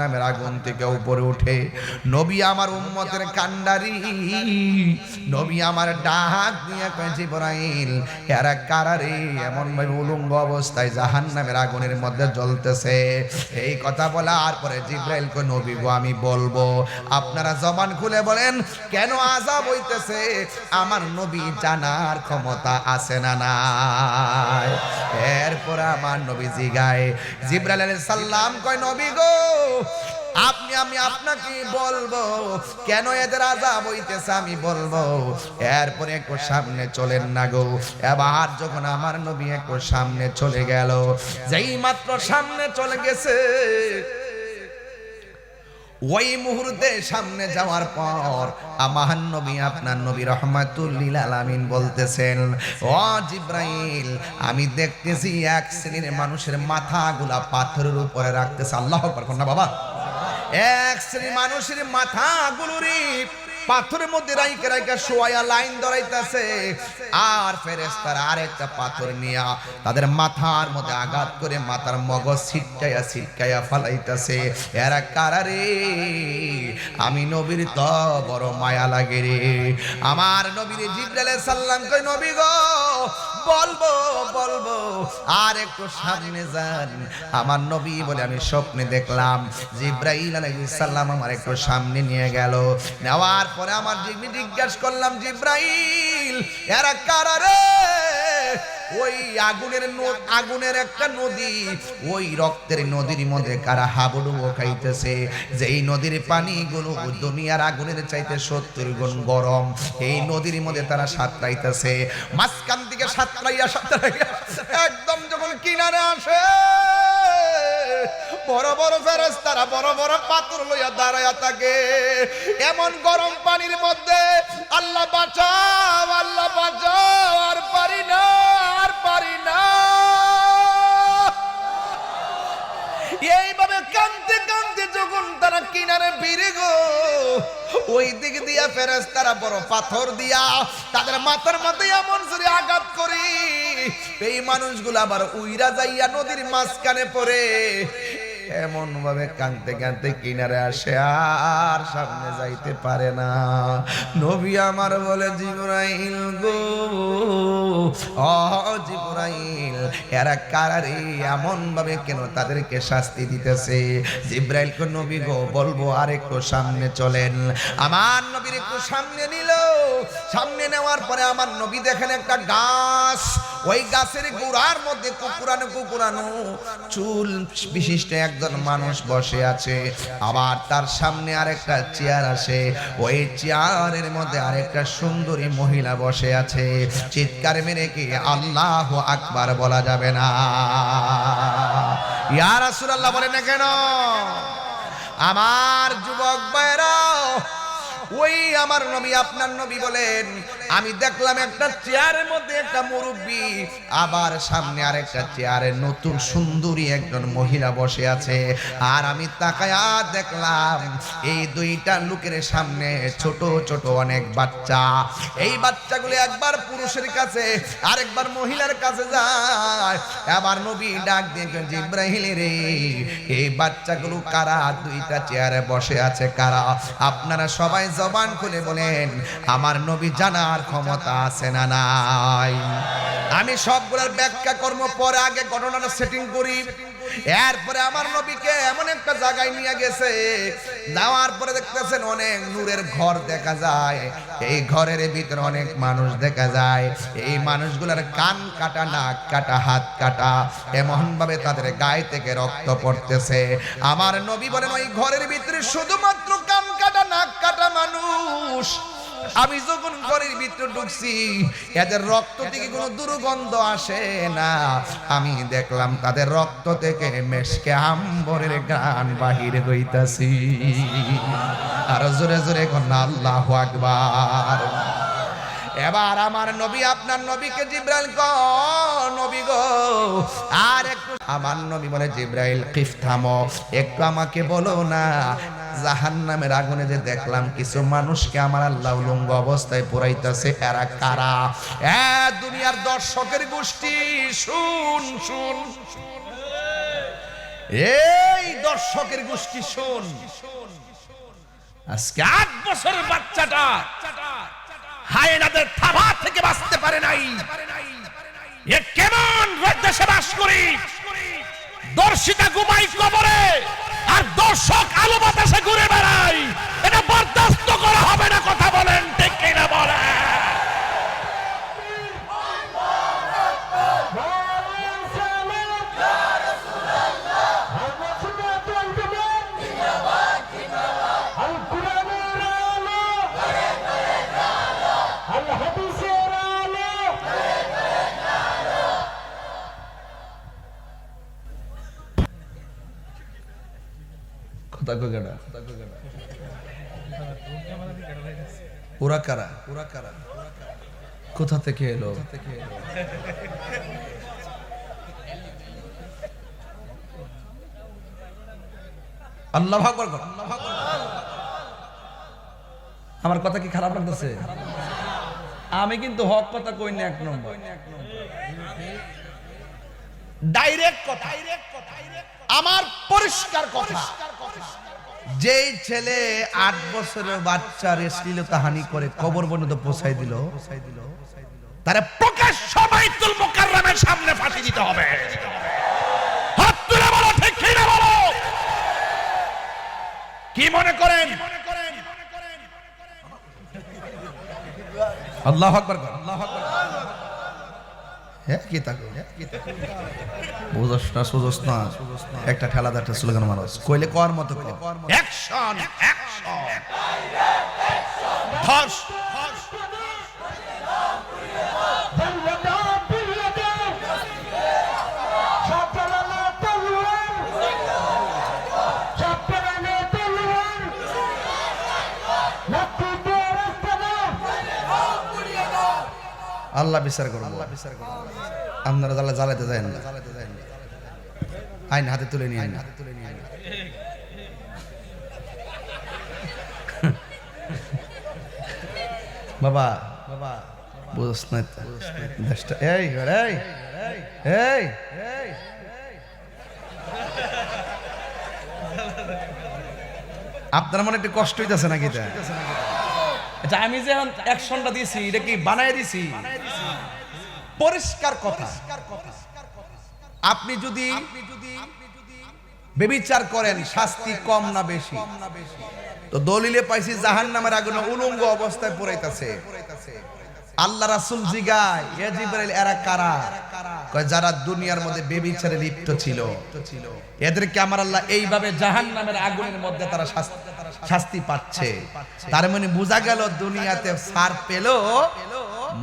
নামের আগুন থেকে উপরে উঠে, নবী আমার উম্মতের কান্ডারি, নবী আমার ডাক দিয়ে কয়, জিবরাইল, এরা কারারে এমন ভাবে উলঙ্গ অবস্থায় জাহান নামের আগুনের মধ্যে জ্বলতেছে। এই কথা বলার পরে জিব্রাইল কো নবী গো, আমি বলব, আপনারা জবান খুলে বলেন, কেন আজাব হইতেছে? আমার নবী জানার ক্ষমতা আছে না নাই। এরপর আমার নবী জিগায় জিব্রাইল আলাইহিস কয়, নবী গো আপনি, আমি আপনাকে বলব, কেন এদের আজাব হইতেছে আমি বলব। এরপরে একটু সামনে চলেন না গো। এবার যখন আমার নবী একটু সামনে চলে গেল, যেই মাত্র সামনে চলে গেছে ওই মুহূর্তে সামনে যাওয়ার পর আমার নবী আপনার নবী রহমাতুল্লিল আলামিন বলতেছেন, ও জিব্রাইল, আমি দেখতেছি এক শ্রেণির মানুষের মাথাগুলা পাথরের উপরে রাখতেছে। আল্লাহ পারখন না বাবা। এক শ্রেণির মানুষের মাথাগুলোরই পাথরের মধ্যে রাইকে রাইকে শোয়া লাইন ধরাইতেছে। আর ফেরেস্তারা আরেকটা পাথর নিয়া তাদের মাথার মধ্যে আঘাত করে মাথার মগজ ছিটকাইয়া ছিটকাইয়া ফালাইতেছে। এরা কারারে আমি নবীর তো বড় মায়া লাগে রে। আমার নবীর জিব্রাইল সাল্লাম কই নবী গো বলব বলব, আর একটু সামনে যান। আমার নবী বলে আমি স্বপ্নে দেখলাম, জিব্রাইল ইব্রাহিম সালাম আমার একটু সামনে নিয়ে গেল। নেওয়ার পরে আমার জিজ্ঞাসা করলাম, জিব্রাইল, এরা কারা ওই আগুনের আগুনের একটা নদী, ওই রক্তের নদীর মধ্যে কারা হাবুডুবু খাইতেছে? যেই নদীর পানিগুলো দুনিয়ার আগুনের চাইতে সত্তর গুণ গরম, এই নদীর মধ্যে তারা সাঁতরাইতেছে। মাঝখান থেকে সাঁতরাইয়া সাঁতরাইয়া একদম যখন কিনারে আসে, বড় বড় ফেরেস তারা বড় বড় পাথর লইয়া দাঁড়ায়া থাকে। এমন গরম পানির মধ্যে আল্লাহ বাঁচাও আল্লাহ বাঁচাও, আর পারি না। কানতে কানতে যখন তারা কিনারে ফিরে গো, ওই দিক দিয়া ফেরেস তারা বড় পাথর দিয়া তাদের মাথার মাথায় এমন করে আঘাত করি। এই মানুষগুলো আবার উইরা যাইয়া নদীর মাঝখানে পড়ে। এমন ভাবে কাঁদতে কাঁদতে কিনারে আসে, আর সামনে যাইতে পারে না। নবী আমার বলে, জিবরাইল গো ও জিবরাইল, এরা কারারে এমন ভাবে কেন তাদেরকে শাস্তি দিতেছে? জিব্রাইল কো, নবী গো, বলব, আর একটু সামনে চলেন। আমার নবীর একটু সামনে নিল। সামনে নেওয়ার পরে আমার নবী দেখেন একটা গাছ। ওই গাছের গোড়ার মধ্যে কুকুরানো কুকুরানো চুল বিশিষ্ট একজন মানুষ বসে আছে, আবার তার সামনে আরেকটা চেয়ার আসে। ওই চেয়ারের মধ্যে আরেকটা সুন্দরী মহিলা বসে আছে। চিৎকার মেরে কি আল্লাহ আকবার বলা যাবে না। ইয়ার আসুর আল্লাহ বলে না কেন? আমার যুবক ভাইরা ওই আমার নবী, আপনার নবী বলেন, আমি দেখলাম একটা চেয়ারের মধ্যে একটা মুরব্বী, আবার সামনে আরেকটা চেয়ারে নতুন সুন্দরী একজন মহিলা বসে আছে। আর আমি তাকায়া দেখলাম, এই দুইটা লোকের সামনে ছোট ছোট অনেক বাচ্চা। এই বাচ্চাগুলো একবার পুরুষের কাছে, আরেকবার মহিলার কাছে যায়। আবার নবী ডাক দিয়ে জিব্রাহিল রে, এই বাচ্চাগুলো কারা? দুইটা চেয়ারে বসে আছে কারা? আপনারা সবাই জবান খুলে বলেন, আমার নবী জানার ক্ষমতা আছে না নাই? আমি সবগুলোর ব্যাখ্যা কর্ম পরে আগে ঘটনাটা সেটিং করি। এরপরে আমার নবীকে এমন একটা জায়গায় নিয়ে গেছে, যাওয়ার পরে দেখতেছেন অনেক নূরের ঘর দেখা যায়, এই ঘরের ভিতরে অনেক মানুষ দেখা যায়, এই মানুষগুলোর কান কাটা, নাক কাটা, হাত কাটা এমন ভাবে তাদের গায়ে থেকে রক্ত পড়তেছে। আমার নবী বলেন, ওই ঘরের ভিতরে শুধুমাত্র কান নাক কাটা মানুষ। আমি যখন ঘরের ভিতরে ঢুকছি, এদের রক্ত থেকে কোনো দুর্গন্ধ আসে না। আমি দেখলাম তাদের রক্ত থেকে মেশকে আম্বরের গান বাহির হইতাছি। আর জোরে জোরে কন্যা আল্লাহ আকবার। এবার আমার নবী, আপনার নবীকে জিব্রাইল ক, নবী গো। আর একটু আমার নবী বলে, জিব্রাইল কিফ থামো একটু আমাকে বলো না জাহান নামের আগুনে যে দেখলাম, কিছু মানুষকে আমার আল্লাহ উলঙ্গ অবস্থায় পুরাইতেছে। এরা কারা? দুনিয়ার দর্শকের গোষ্ঠী, শুন শুন। এই দর্শকের গোষ্ঠী, শোন। আজকে আট বছরের বাচ্চাটা হায়নাদের থাবা থেকে বাঁচতে পারে নাই। এ কেমন দেশে বাস করি? দর্শিতা ঘুমাই কবরে। আর দর্শক আলো বাতাসে ঘুরে বেড়াই এটা বরদাস্ত করা হবে না কথা কোথা থেকে এলো? আল্লাহ আমার কথা কি খারাপ লাগতেছে? আমি কিন্তু হক কথা কই না এক নম্বর। ডাইরেক্ট কথা। আমার পরিষ্কার কথা। যেই ছেলে আট বছরের বাচ্চার শ্লীলতা হানি করে কবর পর্যন্ত পৌঁছাই দিল, তারা প্রকাশ্য বাইতুল মুকাররমের সামনে ফাঁসি দিতে হবে। তুলে কি মনে করেন? আল্লাহ আকবার আল্লাহ আকবার। হ্যাঁ কি তাকো বুঝস না সুজস না একটা ঠেলা দাঁড়টা স্লোগান মানুষ? কইলে কর মতো অ্যাকশন অ্যাকশন ধস আল্লাহ বিচার করব। আপনারা জ্বালা জ্বালাতে যায় না। আইন হাতে তুলে নিয়ে আইন। হাতে তুলে নিয়ে বাবা বাবা বুঝছ না এই এই। এই আপনার মনে একটু কষ্ট হইতেছে নাকি এটা এটা আমি যে অ্যাকশনটা দিয়েছি, এটা কি বানায় দিছি পরিষ্কার কথা। আপনি যদি বেবিচার করেন, শাস্তি কম না বেশি। তো দলিলে পাইছি জাহান নামের উলঙ্গ অবস্থায় পড়াইতেছে। আল্লাহ রাসূল যারা দুনিয়ার মধ্যে বেবিচারে লিপ্ত ছিল। এদেরকে আমার আল্লাহ এইভাবে জাহান নামের আগুনের মধ্যে তারা শাস্তি শাস্তি পাচ্ছে। তার মানে বোঝা গেল দুনিয়াতে সার পেল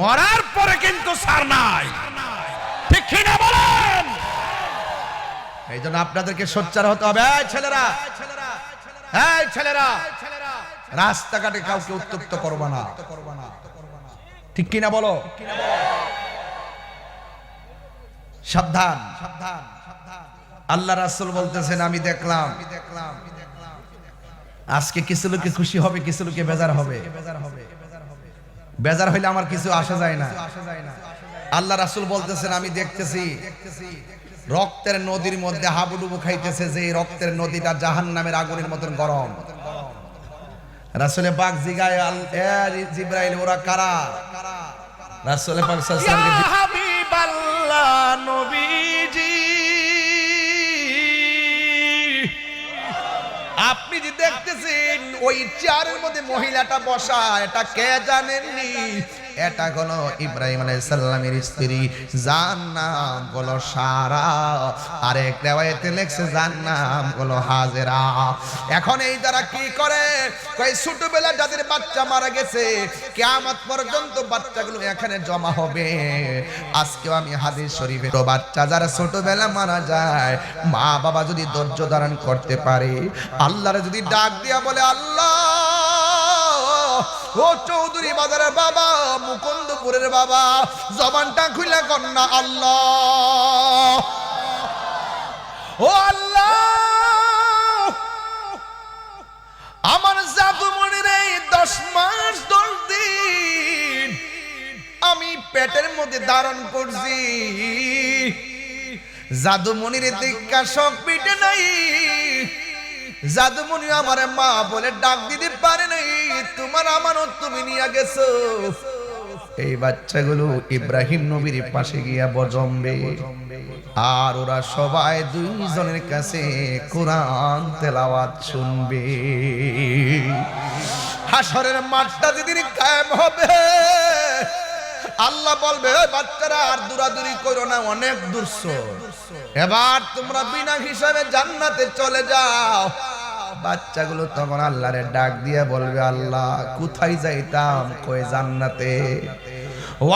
মরার পরে কিন্তু সার নাই। ঠিক না বলেন? এই জন্য আপনাদেরকে সোচ্চার হতে হবে। ছেলেরা এই ছেলেরা রাস্তাঘাটে কাউকে উত্তপ্ত করবা না। ঠিক কিনা বলো? সাবধান সাবধান। আল্লাহ রাসূল বলতেছেন আমি দেখলাম। আজকে কিছু লোকে খুশি হবে, কিছু লোকে বেজার হবে। বেজার হইলে আমার কিছু আসা যায় না। আল্লাহ রাসূল বলতেছেন, আমি দেখতেছি, রক্তের নদীর মধ্যে হাবুডুবু খাইতেছে যে রক্তের নদীটা জাহান নামের আগুনের মতন গরম। রাসূলে পাক জিগায় জিব্রাইল, ওরা কারা? রাসূলে পাক সাল্লাল্লাহু আলাইহি ওয়াসাল্লাম হাবিবাল্লাহ আপনি দেখতেছেন ওই চেয়ারের মধ্যে মহিলাটা বসা এটা কে জানেননি? এটা হলো ইব্রাহিম আলাইহিস সালামের স্ত্রী যার নাম হলো সারা। আরেক রেওয়ায়েতে লেখছে যার নাম হলো হাজেরা। এখন এই যারা কি করে? কই ছোটবেলা যাদের বাচ্চা মারা গেছে, কিয়ামত পর্যন্ত বাচ্চাগুলো এখানে জমা হবে। আজকেও আমি হাদিস শরীফে তো বাচ্চা যারা ছোটবেলা মারা যায় মা বাবা যদি ধৈর্য ধারণ করতে পারে, আল্লাহরে যদি ডাক দিয়া বলে, আল্লাহ! ও চৌধুরী বাজারের বাবা, মুকুন্দপুরের বাবা, জবানটা খুলে কন্যা আল্লাহ। ও আল্লাহ। আমার জাদুমণির এই দশ মাস, দশ দিন আমি পেটের মধ্যে ধারণ করছি। জাদুমণির দীক্ষা শখ পিটে নাই। জাদুমণি আমার মা বলে ডাক দিতে পারে নাই। তোমার আমানত তুমি নিয়ে গেছো। এই বাচ্চাগুলো ইব্রাহিম নবীর পাশে গিয়া বজম্বে। আর ওরা সবাই দুইজনের কাছে কোরআন তেলাওয়াত শুনবে। হাসরের মাঠটা যেদিন কায়েম হবে, আল্লাহ বলবে, "ওই বাচ্চারা আর দূরাদূরি করো না, অনেক দূরছ এবার তোমরা বিনা হিসাবে জান্নাতে চলে যাও। বাচ্চাগুলো তখন আল্লাহরে ডাক দিয়ে বলবে, আল্লাহ, কোথায় যাইতাম? কই জান্নাতে?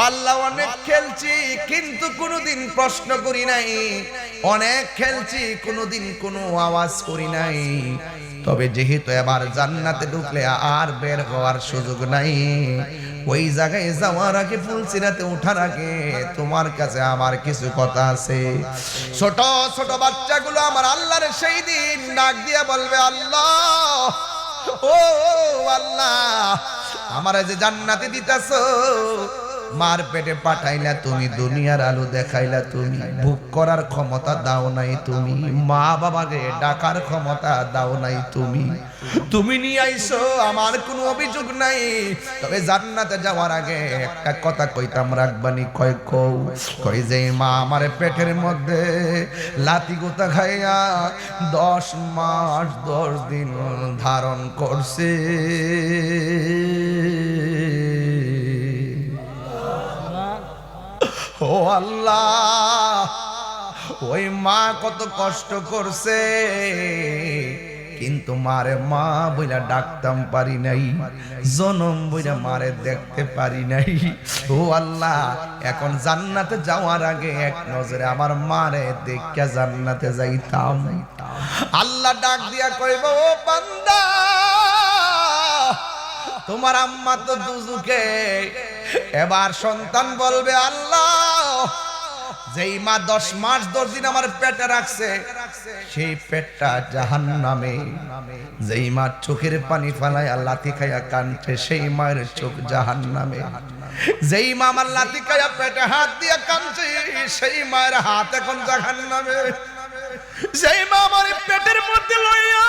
আল্লাহ, অনেক খেলছি, কিন্তু কোনোদিন প্রশ্ন করি নাই। অনেক খেলছি, কোনোদিন কোনো আওয়াজ করি নাই। তবে যেহেতু এবার জান্নাতে ঢুকলে আর বের হওয়ার সুযোগ নাই ওই জায়গায় যাওয়ার আগে ফুলসিরাতে ওঠার আগে তোমার কাছে আমার কিছু কথা আছে। ছোট ছোট বাচ্চাগুলো আমার আল্লাহর সেই দিন ডাক দিয়ে বলবে, আল্লাহ, ও আল্লাহ, আমার যে জান্নাতে দিতেছো মার পেটে পাঠাইলা তুমি, দুনিয়ার আলো দেখাইলা তুমি, ভোগ করার ক্ষমতা দাও নাই তুমি, মা বাবাকে ডাকার ক্ষমতা দাও নাই তুমি। তুমি নিয়ে আইছো আমার কোনো অভিযোগ নাই। তবে জান্নাতে যাওয়ার আগে একটা কথা কইতাম, রাখবানি কয় কৌ? কই যে, মা আমার পেটের মধ্যে লাতি গোতা খাইয়া দশ মাস, দশ দিন ধারণ করছে। আল্লাহ। ওই মা কত কষ্ট করছে, কিন্তু মারে মা বইলা ডাকতাম পারি নাই, জনম বইলা মারে দেখতে পারি নাই। ও আল্লাহ, এখন জান্নাতে যাওয়ার আগে এক নজরে আমার মারে দেখা জান্নাতে যাইতাম। আল্লাহ ডাক দিয়া কইব, ও বান্দা, তোমার আম্মা তো দুজুকে, এবার সন্তান বলবে আল্লাহ যেই মা দশ মাস দশ দিন আমার পেটে রাখছে, সেই পেটটা জাহান নামে যেই মা চোখের পানি ফালায় লাথি খাইয়া কানছে সেই মায়ের চোখ জাহান নামে যেই মা আমার লাথি খাইয়া পেটে হাত দিয়ে কানছে সেই মায়ের হাত এখন জাহান নামে সেই মা আমার পেটের মধ্যে লইয়া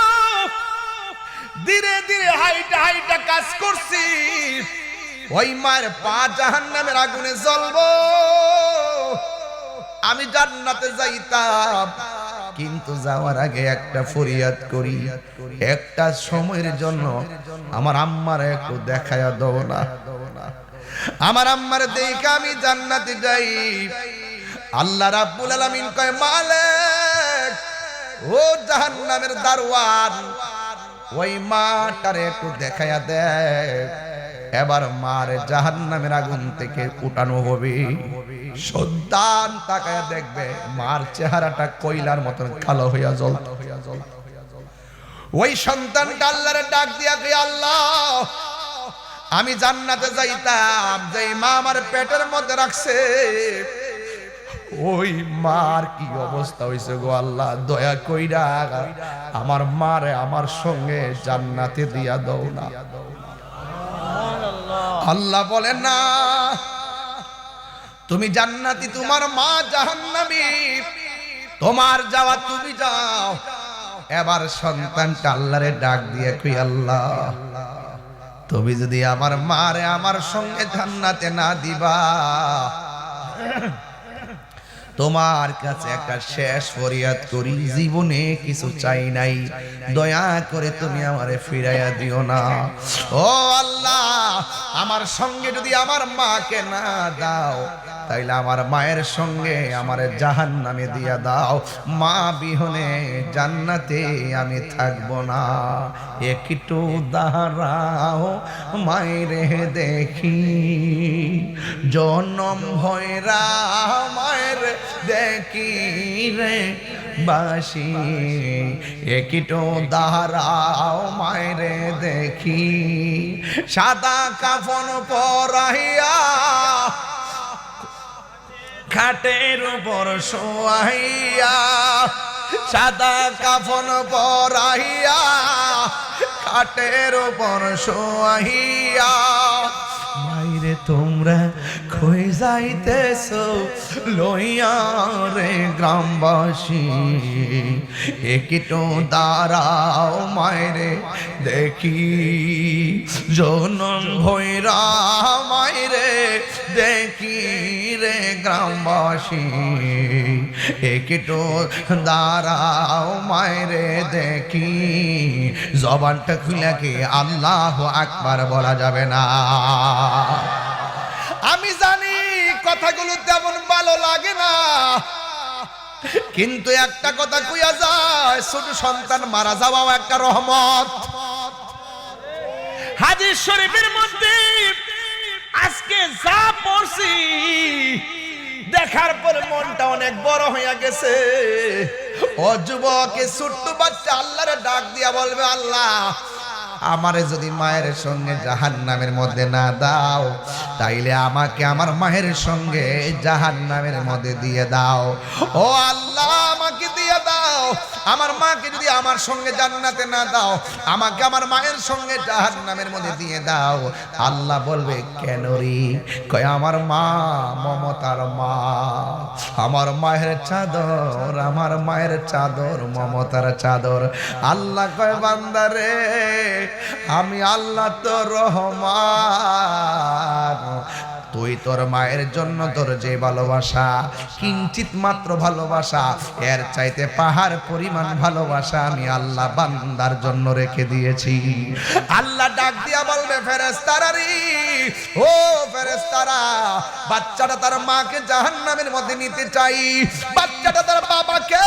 ধীরে ধীরে হাইটা হাইটা কাজ করছি, ওই মায়ের পা জাহান নামের আগুনে জ্বলবো। আমি জান্নাতে যাইতাম। কিন্তু যাওয়ার আগে একটা ফরিয়াদ করি। একটা সময়ের জন্য আমার আম্মার একটু দেখায়া দেবো না। আমার আম্মার দেখে আমি জান্নাতে যাই। আল্লাহ রাব্বুল আলামিন কয়, মালিক, ও জাহান্নামের দারওয়ান ওই মাটারে একটু দেখায়া দেয় এবার মার জাহান নামের আগুন থেকে উঠানো হবে। সন্তান তাকায়া দেখবে মার চেহারাটা কয়লার মতন কালো হইয়া জল হইয়া জল ওই সন্তানটা আল্লাহরে ডাক দিয়া কে আল্লাহ, আমি জান্নাতে যাইতাম যে মা আমার পেটের মধ্যে রাখছে। ওই মার কি অবস্থা হয়েছে গো আল্লাহ, দয়া কইরা আমার মারে আমার সঙ্গে জান্নাতে দিয়া দৌ না। আল্লাহ বলে, না তুমি জান্নাতি, তোমার মা জাহান্নামী। তোমার যাওয়া তুমি যাও। এবার সন্তানটা আল্লাহরে ডাক দিয়ে কই, আল্লাহ, তুমি যদি আমার মারে আমার সঙ্গে জান্নাতে না দিবা, তোমার কাছে একটা শেষ ফরিয়াদ করি। জীবনে কিছু চাই নাই। দয়া করে তুমি আমারে ফিরাইয়া দিও না। ও আল্লাহ, আমার সঙ্গে যদি আমার মাকে না দাও তাইলে আমার মায়ের সঙ্গে আমার জাহান নামে দিয়া দাও। মা বিহনে জান্নাতে আমি থাকব না। একটু দাঁড়াও, মায়েরে দেখি। জনম ভয়রা মায়ের দেখি রে বাসি। একটু দাঁড়াও, মায়েরে দেখি। সাদা কাফন পরাইয়া খাটের উপর শোয়াইয়া, সাদা কাফন পরাইয়া, খাটের উপর শোয়াইয়া, মাইরে তোমরা কই যাইতেছ, লইয়া রে গ্রামবাসী, একটু দাঁড়াও মাইরে দেখি, জনম ভৈরা মাইরে দেখি। রে গ্রামবাসী, একটু দাঁড়াও মাইরে দেখি। জবানটা খুলে কি আল্লাহ আকবার বলা যাবে না? আমি জানি কথাগুলো তেমন ভালো লাগে না। কিন্তু একটা কথা কুইয়া যায় ছোট সন্তান মারা যাওয়াও একটা রহমত। হাজির শরীফের মধ্যে আজকে যা পড়ছি, দেখার পর মনটা অনেক বড় হইয়া গেছে। ও যুবকে ছোট্ট বাচ্চা আল্লাহরে ডাক দিয়া বলবে, আল্লাহ আমারে যদি মায়ের সঙ্গে জাহান নামের মধ্যে না দাও, তাইলে আমাকে আমার মায়ের সঙ্গে জাহান নামের মধ্যে দিয়ে দাও। ও আল্লাহ, আমাকে দিয়ে দাও। আমার মাকে যদি আমার সঙ্গে জান্নাতে না দাও, আমাকে আমার মায়ের সঙ্গে জাহান নামের মধ্যে দিয়ে দাও। আল্লাহ বলবে, কেন রে? কয়, আমার মা মমতার মা, আমার মায়ের চাদর, আমার মায়ের চাদর মমতার চাদর। আল্লাহ কয় বান্দারে আমি আল্লাহ তো রহমান। তুই তোর মায়ের জন্য তোর যে ভালোবাসা, কিঞ্চিত মাত্র ভালোবাসা, এর চাইতে পাহাড় পরিমাণ ভালোবাসা আমি আল্লাহ বান্দার জন্য রেখে দিয়েছি। আল্লাহ ডাক দিয়া বলবে ফেরেস্তারারি ও ফেরেস্তারা বাচ্চাটা তার মাকে জাহান্নামের মধ্যে নিতে চাই। বাচ্চাটা তার বাবাকে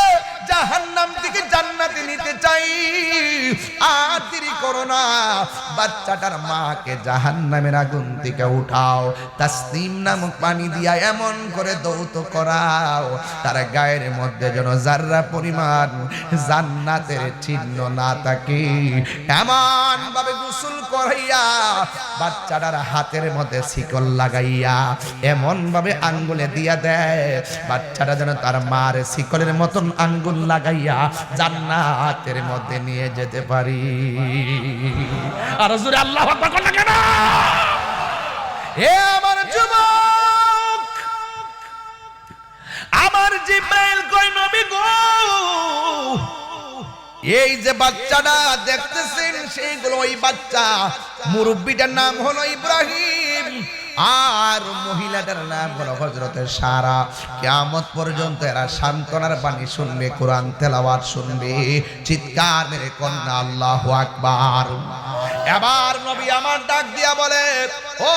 জাহান্নাম থেকে জান্নাতে নিতে চাই। আর দেরি করো না বাচ্চাটার মাকে জাহান্নামের আগুন থেকে উঠাও। তাসলিম নামক পানি দিয়া এমন করে দৌত করাও। তার গায়ের মধ্যে যেন জাররা পরিমাণ জান্নাতের চিহ্ন না থাকে এমন ভাবে গোসল করাইয়া বাচ্চাটার হাতের মধ্যে শিকল লাগাইয়া এমন ভাবে আঙ্গুলে দিয়া দেয়। বাচ্চাটা যেন তার মার শিকলের মতন আঙ্গুল লাগাইয়া জান্নাতের মধ্যে নিয়ে যেতে পারি। আর জোরে আল্লাহ কেন? হে আমার যুবক, আমার জিব্রাইল কই নবী গো? এই যে বাচ্চাটা দেখতেছেন সেইগুলো ওই বাচ্চা, মুরব্বিটার নাম হলো ইব্রাহিম। আর মহিলাটার নাম হলো হজরতের সারা। কেমত পর্যন্ত এরা সান্ত্বনার বাণী শুনবে, কোরআন তেলাওয়াত শুনবে। চিৎকার মেরে কন্যা, আল্লাহ আকবার। এবার নবী আমার ডাক দিয়া বলে, ও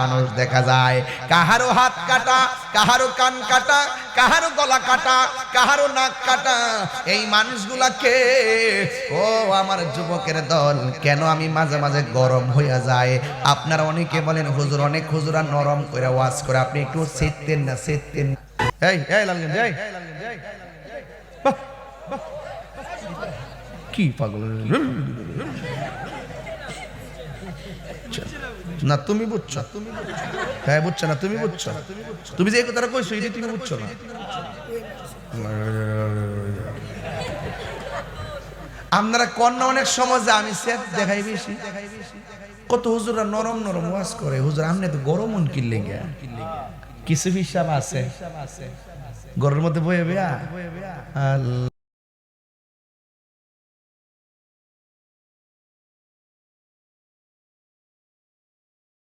মানুষ দেখা যায়। কাহারো হাত কাটা, কাহারো কান কাটা, কাহারো গলা কাটা, কাহারো নাক কাটা। এই মানুষগুলাকে ও আমার যুবকের দল, কেন আমি মাঝে মাঝে গরম হইয়া যায় আপনারা অনেকে বলেন, হুজুর, অনেক হুজুরা নরম করে ওয়াজ করে। আপনি একটু সেততেন না সেততেন না তুমি বুঝছ তুমি হ্যাঁ বুঝছ না তুমি বুঝছ তুমি যে কথাটা কইছো তুমি বুঝছ না আপনারা কন্যা অনেক সমাজে আমি সেট দেখাই বেশি কত হুজুরা নরম নরম ওয়াজ করে। হুজুর আপনি তো গরম কিনলে গিয়া। কিছু হিসাব আছে? ঘরের মধ্যে বয়ে বেয়া আল্লাহ।